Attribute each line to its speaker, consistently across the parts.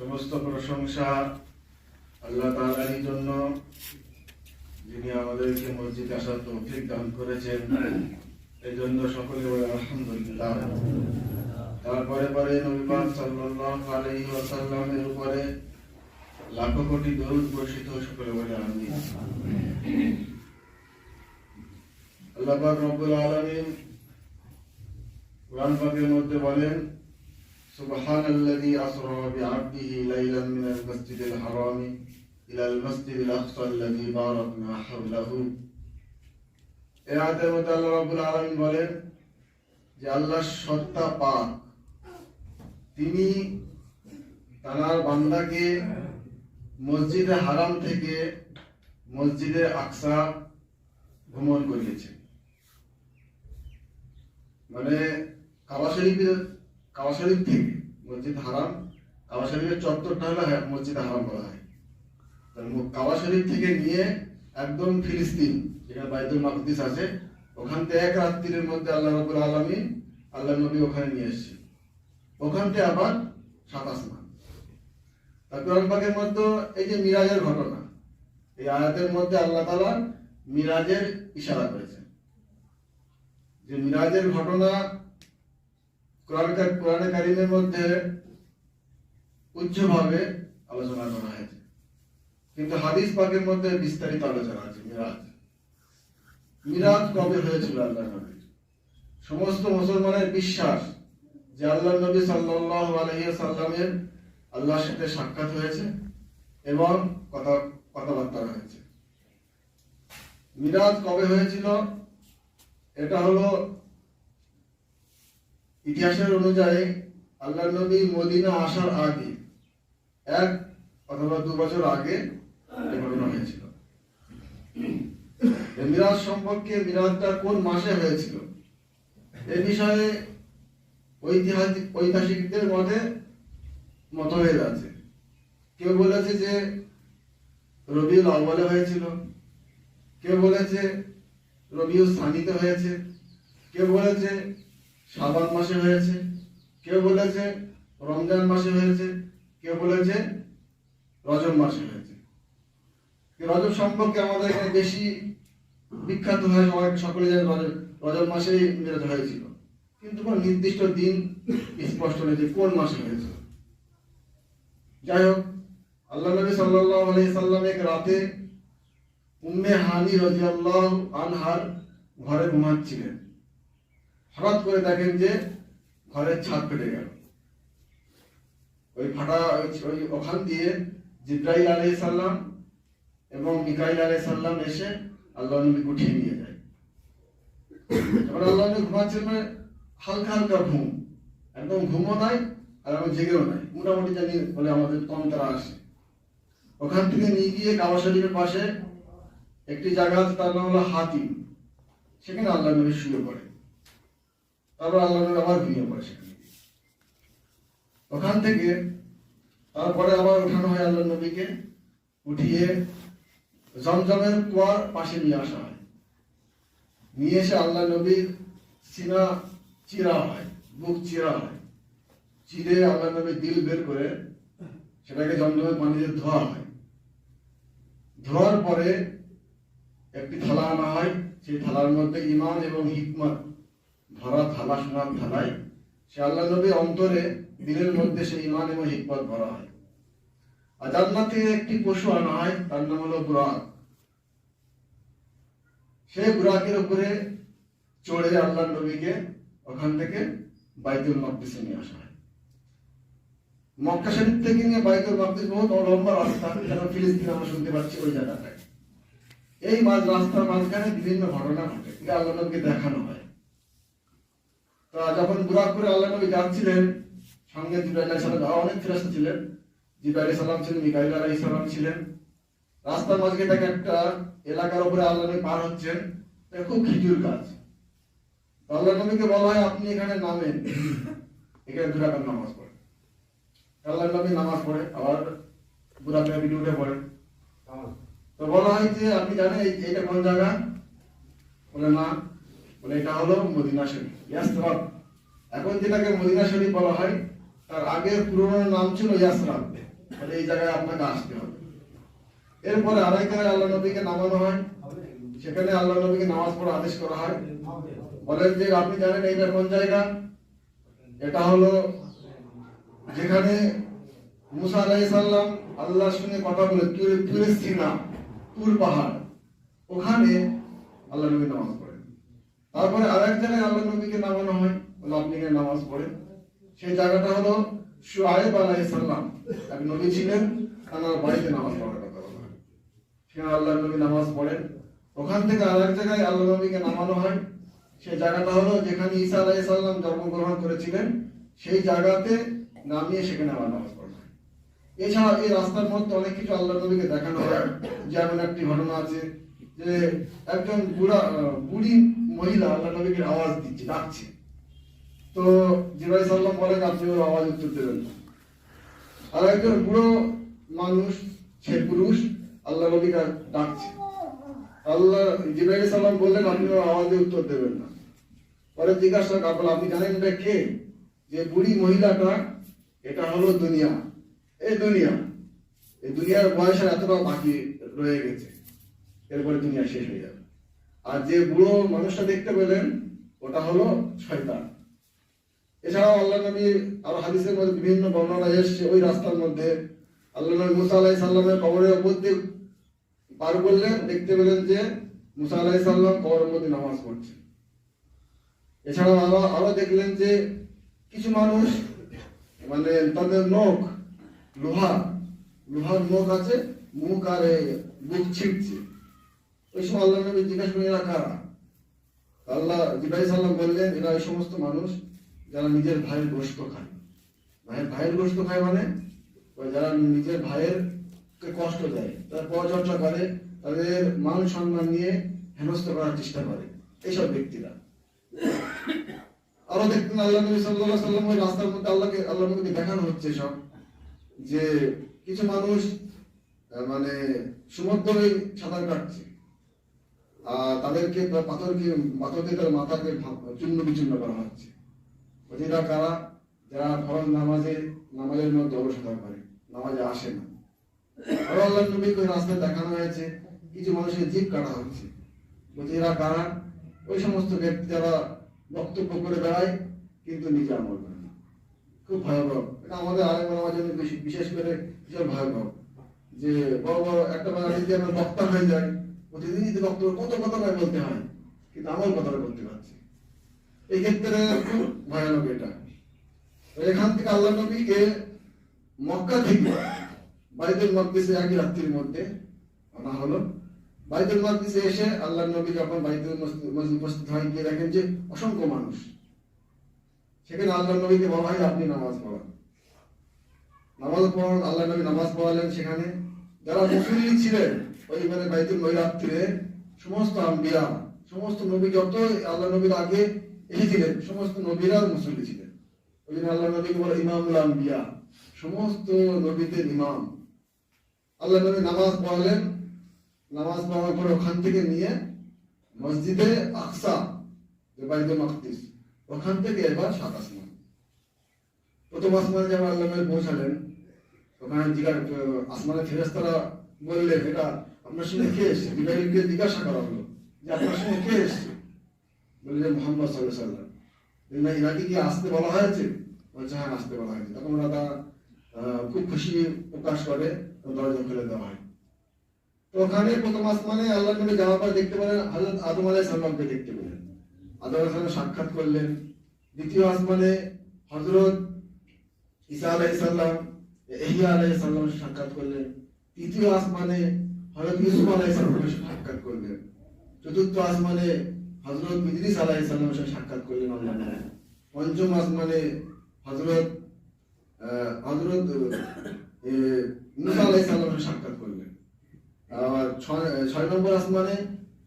Speaker 1: সমস্ত প্রশংসা আল্লাহ তাআলারই জন্য, যিনি আমাদেরকে মসজিদে আসার তৌফিক দান করেছেন। এই জন্য সকলে বলে আলহামদুলিল্লাহ। তারপরে পরে নবী পাক সাল্লাল্লাহু আলাইহি ওয়াসাল্লামের উপরে লাখো কোটি দরুদ বর্ষিত সকলে বলে আমিন। আল্লাহ পাক রব্বুল আলামিন কোরআন পাকের মধ্যে বলেন سبحان الذي أسرى بعبده ليلا من المسجد الحرام إلى المسجد الأقصى الذي باركنا حوله এই আয়াতের মধ্যে আল্লাহ রাব্বুল আলামিন বলেন যে আল্লাহ সত্তা পাক তিনি তার বান্দাকে মসজিদে হারাম থেকে মসজিদে আকসা ভ্রমণ করিয়েছেন মানে কাবা শরীফের শরীফ থেকে মসজিদ হারাম শরীফের চত্বরটা হলো হ্যাঁ, মসজিদ হারাম বলা হয়। মু- থেকে নিয়ে একদম ফিলিস্তিন যেখানে বাইতুল মাকদিস আছে ওখান থেকে এক রাত্রির মধ্যে আল্লাহ রাব্বুল আলামিন আল্লাহ নবী ওখানে নিয়ে এসেছেন। ওখান থেকে আবার সাত আসমান। কোরআন পাকের মধ্যে এই যে মিরাজের ঘটনা এই আয়াতের মধ্যে আল্লাহ তাআলা মিরাজের ইশারা করেছেন। যে মিরাজের ঘটনা কোরআন কারিমের মধ্যে উচ্চভাবে আলোচনা করা হয়েছে। কিন্তু হাদিস পাকের মধ্যে বিস্তারিত আলোচনা আছে, মিরাজ। মিরাজ কবে হয়েছিল আল্লাহ নবীর? সমস্ত মুসলমানের বিশ্বাস যে আল্লাহ নবী আলাইহি সাল্লামের আল্লাহর সাথে সাক্ষাৎ হয়েছে এবং কথা, কথাবার্তা হয়েছে। মিরাজ কবে হয়েছিল? এটা হলো ইতিহাসের অনুযায়ী আল্লাহ নবী মদিনা আসার আগে, এক অথবা দু বছর আগে ঘটনা হয়েছিল। মিরাজ সম্পর্কে মিরাজটা কোন মাসে হয়েছিল? এ বিষয়ে ঐতিহাসিক, ঐতিহাসিকদের মধ্যে মতভেদ আছে। কেউ বলেছে যে রবিউল আউ্বালে হয়েছিল। কেউ বলেছে রবিউল সানিতে হয়েছে। কেউ বলেছে শাবান মাসে হয়েছে কেউ বলেছে? রমজান মাসে হয়েছে কেউ বলেছে? রজব মাসে হয়েছে। রজব সম্পর্কে আমাদের এখানে বেশি বিখ্যাত হয়ে সবাই সকলে জানে রজব রজব মাসেই মিরাজ হয়েছিল। কিন্তু কোনো নির্দিষ্ট দিন স্পষ্ট নেই কোন মাসে হয়েছিল যাই হোক, আল্লাহ নবী সাল্লাল্লাহু আলাইহি সাল্লাম এক রাতে উম্মে হানি রাদিয়াল্লাহু আনহার ঘরে ঘুমাচ্ছিলেন। হঠাৎ করে দেখেন যে ঘরের ছাদ ফেটে গেল। ওই ফাটা, ওই- ওখান দিয়ে জিব্রাইল আলাইহিস সালাম এবং মিকাইল আলাইহিস সালাম এসে আল্লাহ নবী উঠিয়ে নিয়ে যায়। এবার আল্লাহ নবী ঘুমাচ্ছেন মানে হালকা হালকা ঘুম। একদম ঘুমও নাই আর আমি জেগেও নাই। মোটামুটি জানি বলে আমাদের তন্ত্রা আসে ওখান থেকে নিয়ে গিয়ে কাবা শরীফের পাশে একটি জায়গা আছে, তার নাম হলো হাতিম। সেখানে আল্লাহ নবী শুয়ে পড়ে তারপর আল্লাহ আবার ঘুমিয়ে পড়ে সেখানে ওখান থেকে তারপরে আবার উঠানো হয় আল্লাহ নবীকে, উঠিয়ে জমজমের কুয়ার পাশে নিয়ে আসা হয়। নিয়ে এসে আল্লাহ নবীর সিনা চিরা হয়, বুক চিরা হয়। চিরে আল্লাহ নবীর দিল বের করে সেটাকে জমজমের পানিতে ধোয়া হয়। ধোয়ার পরে একটি থালা আনা হয়, সেই থালার মধ্যে ইমান এবং হিকমত ভরা থালা সোনার থালায় সে আল্লাহ নবীর অন্তরে দিলের মধ্যে সেই ইমান এবং হিকমত ভরা হয়। আর জান্নাত থেকে একটি পশু আনা হয়, তার নাম হলো বুরাক। সেই বুরাকের উপরে চড়ে আল্লাহ নবীকে ওখান থেকে বাইতুল মকদিসে নিয়ে আসা হয়। মক্কা শরীফ থেকে নিয়ে বাইতুল মকদিস বহুত লম্বা রাস্তা, যেন ফিলিস্তিন আমরা শুনতে পাচ্ছি ওই জায়গাটায়। এই মাঝ রাস্তার মাঝখানে বিভিন্ন ঘটনা ঘটে আল্লাহ নবীকে দেখানো হয়। যখন বুরাক করে আল্লাহ নবী যাচ্ছিলেন সঙ্গে জিব্রাইল আলাইহিস সালাম আরও অনেক ফেরেশতা ছিলেন। জিব্রাইল আলাইহিস সালাম ছিলেন, মিকাইল আলাইহিস সালাম ছিলেন। রাস্তার মাঝখানে থেকে একটা এলাকার উপরে আল্লাহ নবী পার হচ্ছেন। খুব খেজুর তো আল্লাহ নবীকে বলা হয়, আপনি এখানে নামেন। এখানে দু রাকাত নামাজ পড়েন। আল্লাহ নবী নামাজ পড়ে, আবার বুরাকে বিটে উঠে পড়েন। তো বলা হয় যে, আপনি জানেন এই- এইটা কোন জায়গা? বলে না। বলে এটা হলো মদিনা শরীফ। ইয়াসরাব এখন যেটাকে মদিনা শরীফ বলা হয়, তার আগের পুরনো নাম ছিল ইয়াসরাব তাহলে এই জায়গায় আপনাকে আসতে হবে। এরপরে আড়াই জায়গায় আল্লাহ নবীকে নামানো হয়। সেখানে আল্লাহ নবীকে নামাজ পড়া আদেশ করা হয়। বলেন যে, আপনি জানেন এইটা কোন জায়গা? এটা হলো যেখানে মুসা আলাইহিস সালাম আল্লাহর সঙ্গে কথা বলে, তুরে তুরে সিনা, তুর পাহাড়। ওখানে আল্লাহ নবী নামাজ পড়েন। তারপরে আর এক জায়গায় আল্লাহ নবীকে নামানো হয় আপনি নামাজ পড়েন। সেই জায়গাটা হলো শুআইব আলাইহিস সালাম। এক নবী ছিলেন, তার বাড়িতে নামাজ পড়ার কথা বলা হয়। সেখানে আল্লাহ নবী নামাজ পড়েন। ওখান থেকে আরেক জায়গায় আল্লাহ নবীকে নামানো হয়। সেই জায়গাটা হলো যেখানে ঈসা আলাইহিস সালাম জন্মগ্রহণ করেছিলেন, সেই জায়গাতে নামিয়ে সেখানে আবার নামাজ পড়া এছাড়া এই রাস্তার মধ্যে অনেক কিছু আল্লাহ নবীকে দেখানো হয়। যেমন একটি ঘটনা আছে যে একজন বুড়া বুড়ি মহিলা আল্লাহ নবীকে আওয়াজ দিচ্ছে, ডাকছে? তো জিবাই সাল্লাম বলেন, আপনি ওর আওয়াজ উত্তর দেবেন না। আর একজন বুড়ো মানুষ, সে পুরুষ, আল্লাহ নবীকে ডাকছে। আল্লাহ জিবাই সাল্লাম বললেন, আপনি ওর আওয়াজে উত্তর দেবেন না। পরে জিজ্ঞাসা কাপড় আপনি জানেন এটা কে? যে বুড়ি মহিলাটা, এটা হলো দুনিয়া। এই দুনিয়া। এই দুনিয়ার বয়সের এতটা বাকি রয়ে গেছে। এরপরে দুনিয়া শেষ হয়ে যাবে। আর যে বুড়ো মানুষটা দেখতে পেলেন, ওটা হলো শয়তান। এছাড়াও আল্লাহ নবী আর হাদিসের মধ্যে বিভিন্ন বর্ণনা এসছে, ওই রাস্তার মধ্যে। আল্লাহ নবী মুসা আলাহি সাল্লামের কবরের উপর দিয়ে পার করলেন, দেখতে পেলেন যে মুসা আলাহি সাল্লাম কবরের মধ্যে নামাজ পড়ছে। এছাড়াও আরও আরও দেখলেন যে কিছু মানুষ মানে তাদের নখ, লোহা, লোহার নখ আছে, মুখ আর বুক ছিটছে ওই সময় আল্লাহ নবী জিজ্ঞাসা করে এরা কারা? আল্লাহ জিবাই সাল্লাম বললেন, এরা ওই সমস্ত মানুষ যারা নিজের ভাইয়ের গোস্ত খায়। ভাইয়ের ভাইয়ের গোস্ত খায় মানে? যারা নিজের ভাইয়ের কষ্ট দেয়, তারা পরচর্চা করে, তাদের মান সম্মান নিয়ে হেনস্থ করার চেষ্টা করে। এইসব ব্যক্তিরা। আরও দেখতেন আল্লাহ নবী সাল্লাল্লাহু সাল্লাম ওই রাস্তার মধ্যে আল্লাহকে আল্লাহ নবীকে দেখানো হচ্ছে সব, যে কিছু মানুষ মানে সমুদ্রে সাঁতার কাটছে। তাদেরকে পাথরকে পাথর দিয়ে তার মাথাকে চূর্ণ বিচূর্ণ করা হচ্ছে। এরা কারা? যারা ফরজ নামাজে, নামাজের মধ্যে অলসতা করে। নামাজে আসে না। আরও আল্লাহ নবীকে রাস্তায় দেখানো হয়েছে, কিছু মানুষের জীব কাটা হচ্ছে। এরা কারা? ওই সমস্ত ব্যক্তি যারা বক্তব্য করে বেড়ায়, কিন্তু নিজে আমল করে না। খুব ভয়াবহ। এটা আমাদের আলেম আমার জন্য বেশি বিশেষ করে ভীষণ ভয়াবহ। যে বড় বড় একটা বেলা যদি আমরা বক্তা হয়ে যায় প্রতিদিন যদি কত কথা বলতে হয়, কিন্তু আমল কথাটা করতে পারছি। এই ক্ষেত্রে ভয়ানক এটা। এখান থেকে আল্লাহ নবীকে মক্কা থেকে বাইতুল মকদিসে একই রাত্রির মধ্যে আনা হলো। বাইতুল মকদিসে এসে আল্লাহ নবী যখন মসজিদ মসজিদ উপস্থিত হয়, গিয়ে দেখেন যে অসংখ্য মানুষ। সেখানে আল্লাহ নবীকে বলা হয়, আপনি নামাজ পড়ান। নামাজ পড়ান আল্লাহ নবী নামাজ পড়ালেন সেখানে। যারা মুসলিম ছিলেন ওই মানে বাইতুল মহিরাত্রিরে সমস্ত আম্বিয়া, সমস্ত নবী যত আল্লাহ নবীর আগে এসেছিলেন, সমস্ত নবীরা মুসলিম ছিলেন। ওই জন্য আল্লাহ নবীকে বলে ইমামুল আম্বিয়া, সমস্ত নবীদের ইমাম। আল্লাহ নবী নামাজ পড়ালেন, নামাজ পড়ার পরে ওখান থেকে নিয়ে মসজিদে আকসা, যে বাইতুল মাকদিস, ওখান থেকে এবার সাত আসমান প্রথম আসমানে যেমন আল্লাহ নবী পৌঁছালেন, ওখানে জিজ্ঞাসা আসমানের ফেরেস্তারা বললেন, এটা আপনার সঙ্গে কে এসছে? জিব্রাইলকে জিজ্ঞাসা করা হলো যে, আপনার সঙ্গে কে এসছে? বললেন মোহাম্মদ সাল্লাহ সাল্লাম না ইনাকে কি আসতে বলা হয়েছে? বলছে হ্যাঁ আসতে বলা হয়েছে। তখন ওরা তা খুব খুশি প্রকাশ করে দরজা খুলে দেওয়া হয়। তো ওখানে প্রথম আসমানে আল্লাহ নবী যাওয়ার পর দেখতে পেলেন, হযরত আদম আলাইহিস সালামকে দেখতে পেলেন। আদম সালাম সাক্ষাৎ করলেন। দ্বিতীয় আসমানে হযরত ঈসা আলাইহিস সালাম ইহইয়া আলাইহিস সালাম সাক্ষাৎ করলেন। তৃতীয় আসমানে হযরত ইউসুফ আলাইহিস সালামের সাক্ষাৎ করলেন? চতুর্থ আসমানে হযরত ইদ্রিস আলাইহিস সাথে সাক্ষাৎ করলেন আল্লাহ পঞ্চম আসমানে হযরত আহ, মুসা সাথে সাক্ষাৎ করলেন। আর ছয় নম্বর আসমানে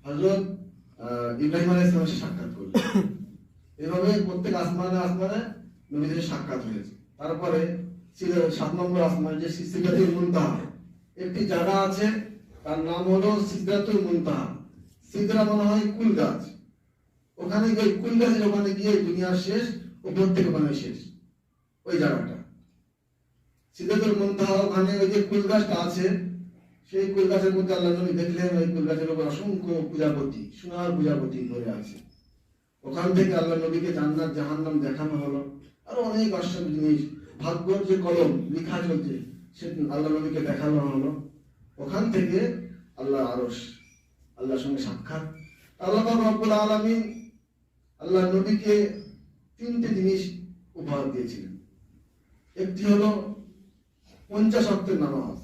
Speaker 1: হযরত আহ, ইব্রাহিম আলাইহিস সাথে সাক্ষাৎ করলেন। এভাবে প্রত্যেক আসমানে আসমানে নবীদের সাক্ষাৎ হয়েছে। তারপরে সাত নম্বর আসমান যে সিদ্ধাতুল মুনতাহা একটি জায়গা আছে তার নাম হলো সিদ্ধাতুল মুনতাহা। সিদ্রা মনে হয় কুল গাছ। ওখানে গিয়ে কুল গাছের ওখানে গিয়ে দুনিয়ার শেষ, উপর থেকে ওখানে শেষ। ওই জায়গাটা। সিদ্ধাতুল মুনতাহা ওখানে ওই যে কুল গাছটা আছে, সেই কুল গাছের মধ্যে আল্লাহ নবী দেখলেন ওই কুল গাছের উপর অসংখ্য পূজাপতি, সোনার পূজাপতি ধরে আছে। ওখান থেকে আল্লাহ নবীকে জান্নাত, জাহান্নাম দেখানো হলো। আরও অনেক আশ্চর্য জিনিস। ভাগ্যর যে কলম লেখা চলছে সে আল্লাহ নবীকে দেখানো হলো। ওখান থেকে আল্লাহ আরস আল্লাহর সঙ্গে সাক্ষাৎ। আল্লাহ রব্বুল আলামিন আল্লাহ নবীকে তিনটে জিনিস উপহার দিয়েছিলেন। একটি হলো পঞ্চাশ অক্টের নামাজ।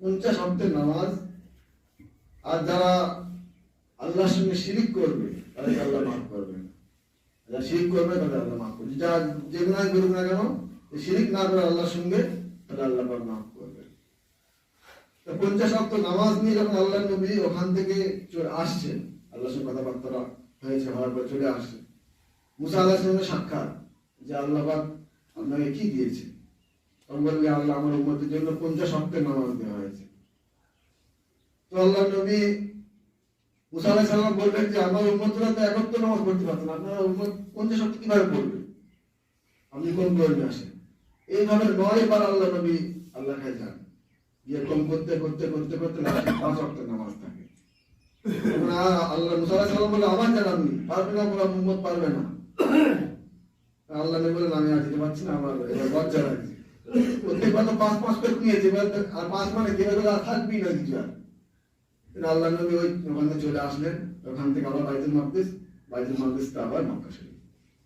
Speaker 1: পঞ্চাশ অক্টের নামাজ, আর যারা আল্লাহর সঙ্গে শিরিক করবে, তাদেরকে আল্লাহ মাফ করবে যারা শিরিক করবে, তাদের আল্লাহ মাফ করবে যা যে গুণায় করুক না কেন শিরিক না করে আল্লাহর সঙ্গে তাহলে আল্লাহ মাফ করবে তো পঞ্চাশ অক্ট নামাজ নিয়ে যখন আল্লাহ নবী ওখান থেকে আসছে আল্লাহর সঙ্গে কথাবার্তা হয়েছে, হওয়ার পর চলে আসছে মুসা আল্লাহর সঙ্গে সাক্ষাৎ যে আল্লাহ পাক আপনাকে কি দিয়েছে? তখন আল্লাহ আমার উম্মতের জন্য পঞ্চাশ অক্টের নামাজ দেওয়া হয়েছে। তো আল্লাহ নবী মুসা আলাহ সাল্লাম বললেন যে, আমার উম্মতরা তো একত্র নামাজ পড়তে পারতো না। আপনারা উম্মত পঞ্চাশ অক্ট কীভাবে পড়বে আপনি কোন প্রয়োজনে আসেন? এইভাবে নয় বার আল্লাহ নবী আল্লাহ খায় যান। করতে করতে করতে করতে পাঁচ নামাজ থাকে। আল্লাহ মুসা আলাহ সাল্লাম বলে আমার পারবে না বলা উম্মত পারবে না। আল্লাহ আমি পারছি না, আমার তো পাঁচ পাঁচ করে নিয়েছে, এবার আর পাঁচ মানে দেবে তো আর থাকবি না কিছু আর। আল্লাহ নবী ওই ওখানে চলে আসলেন, ওখান থেকে আবার বাইতুল মাকদিস বাইতুল মাকদিস আবার মক্কা শরীফ।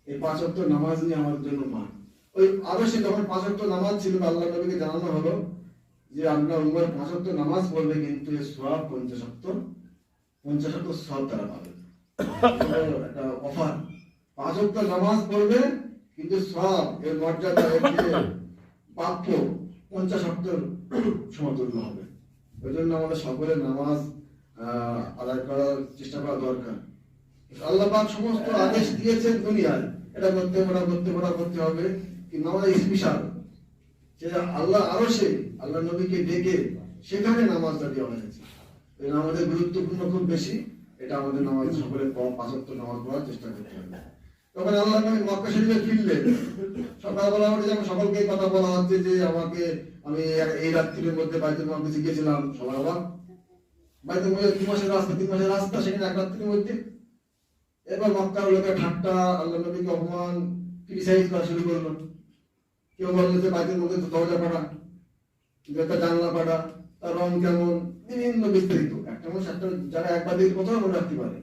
Speaker 1: এই পাঁচ অক্ট নামাজ নিয়ে আমার জন্য মান ওই আরও সে যখন পাঁচ অক্ট নামাজ ছিল, আল্লাহ নবীকে জানানো হলো যে আপনার উমর পাঁচ অক্ট নামাজ পড়বে কিন্তু এর সব পঞ্চাশ অক্ট পঞ্চাশ অক্ট সব তারা পাবে। একটা অফার। পাঁচ নামাজ পড়বে কিন্তু সব এর মর্যাদা প্রাপ্য পঞ্চাশ অক্টর সমতুল্য হবে। ওই জন্য আমাদের সকলের নামাজ আদায় করার চেষ্টা করা দরকার। আল্লাহ পাক সমস্ত আদেশ দিয়েছেন দুনিয়ায়। এটা করতে ওটা করতে ওটা করতে হবে। কিন্তু আমাদের স্পেশাল যে আল্লাহ আরও সে আল্লাহ নবীকে ডেকে সেখানে নামাজটা এই গুরুত্বপূর্ণ খুব বেশি, এটা আমাদের নামাজ সকলের পাঁচত্ব নামাজ পড়ার চেষ্টা করতে হবে। তখন আল্লাহ নবী মক্কা শরীফে ফিরলেন। সকালবেলা উঠে যেমন সকলকে কথা বলা হচ্ছে যে, আমাকে, আমি এই রাত্রির মধ্যে বাইতুল মাকদিসে গিয়েছিলাম সবাই অবাক বাইতুল মাসের রাস্তা, তিন মাসের রাস্তা, সেখানে এক রাত্রির মধ্যে। এবার মক্কার লোকের ঠাট্টা, আল্লাহ নবীকে অপমান ক্রিটিসাইজ করা শুরু করল। কেউ বলল যে বাইতুল মাকদিস তো দরজা পাড়া একটা জানলা পাড়া তার রং কেমন, বিভিন্ন বিস্তারিত। একটা মানুষ একটা যারা একবার দিয়ে কোথাও মনে রাখতে পারে।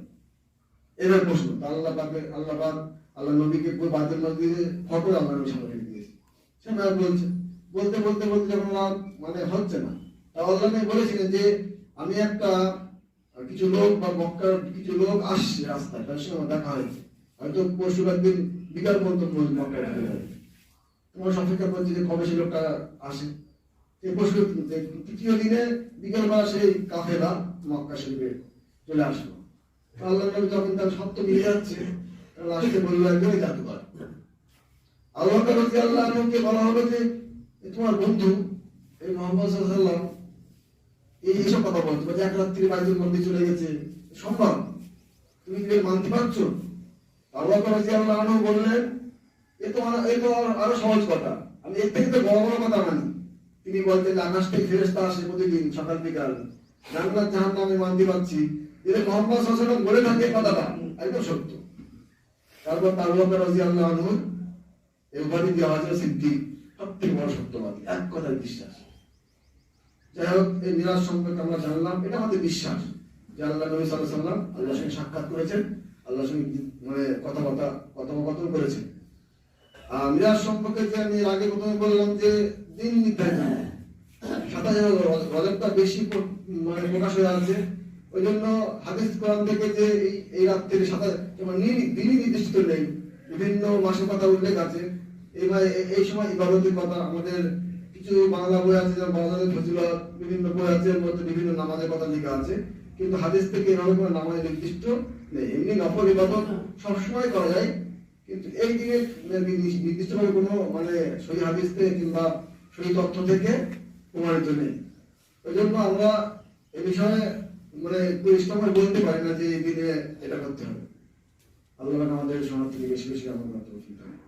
Speaker 1: এবার প্রশ্ন। আল্লাহ পাকে, আল্লাহ পাক, আল্লাহ নবীকে বাইতুল মাকদিসে ফটো আল্লাহ নবী সামনে রেখে দিয়েছে। সে বলছে, বলতে বলতে বলতে যখন মানে হচ্ছে না। তা আল্লাহ নবী বলেছিলেন যে, আমি একটা, কিছু লোক বা মক্কার কিছু লোক আসছে রাস্তায় তার সঙ্গে দেখা হয়েছে। হয়তো পরশু একদিন বিকাল পর্যন্ত মক্কায় তোমার অপেক্ষা করছি যে কবে সে লোকটা আসে, এই পরশু তৃতীয় দিনে বিকালবেলা সেই কাফেলা মক্কা শরীফে চলে আসলো। আল্লাহ নবী যখন তার সত্য মিলে যাচ্ছে আসতে বলল একজনই জাদুকর আল্লাহ রাজি আল্লাহ আনহুকে বলা হলো যে, এ তোমার বন্ধু এই মোহাম্মদ সাল্লাম এই এইসব কথা বলছো যে এক রাত্রি বাইতুল মধ্যে চলে গেছে, সম্ভব? তুমি মানতে পারছ? আল্লাহ রাজি আল্লাহ আনহু বললেন এ আরও সহজ কথা। আমি এর থেকে তো বড় বড় কথা মানি। তিনি বলতেন যে ফেরেস্তা আসে প্রতিদিন, সকাল বিকাল। এটা মোহাম্মদ বলে থাকে কথাটা। একদম সত্য। তারপর তার রাজি আল্লাহ আনহুর এই উপাধি দেওয়া হয়েছে সিদ্দিক সব থেকে বড় সত্যবাদী। এক কথায় বিশ্বাস। যাই হোক, এই সম্পর্কে আমরা জানলাম। এটা আমাদের বিশ্বাস যে আল্লাহ নবী সাল্লাহ সাল্লাম আল্লাহর সঙ্গে সাক্ষাৎ করেছেন। আল্লাহর সঙ্গে মানে কথাবার্তা কথোপকথন করেছেন। মিরাজ সম্পর্কে যে আমি আগে প্রথমে বললাম যে দিন নির্ধারিত। নয়। সাতাশ রজবটা বেশি মানে প্রকাশ হয়ে আছে ওই জন্য হাদিস কোরআন থেকে যে এই রাত্রির সাতাশ দিনই নির্দিষ্ট নেই। বিভিন্ন মাসের কথা উল্লেখ আছে। এবার এই সময় ইবাদতের কথা আমাদের কিছু বাংলা বই আছে যেমন বাংলাদেশ ফজিলত বিভিন্ন বই আছে এর মধ্যে বিভিন্ন নামাজের কথা লেখা আছে। কিন্তু হাদিস থেকে এভাবে কোনো নামাজ নির্দিষ্ট নেই। এমনি নফল ইবাদত সবসময় করা যায়। কিন্তু এই নির্দিষ্ট নির্দিষ্টভাবে কোনো মানে সহি থেকে কিংবা সহি তথ্য থেকে প্রমাণিত নেই। ওই জন্য আমরা এ বিষয়ে মানে পরিষ্কার বলতে পারি না যে এই দিনে এটা করতে হবে। আল্লাহ আমাদের থেকে বেশি বেশি আমাদের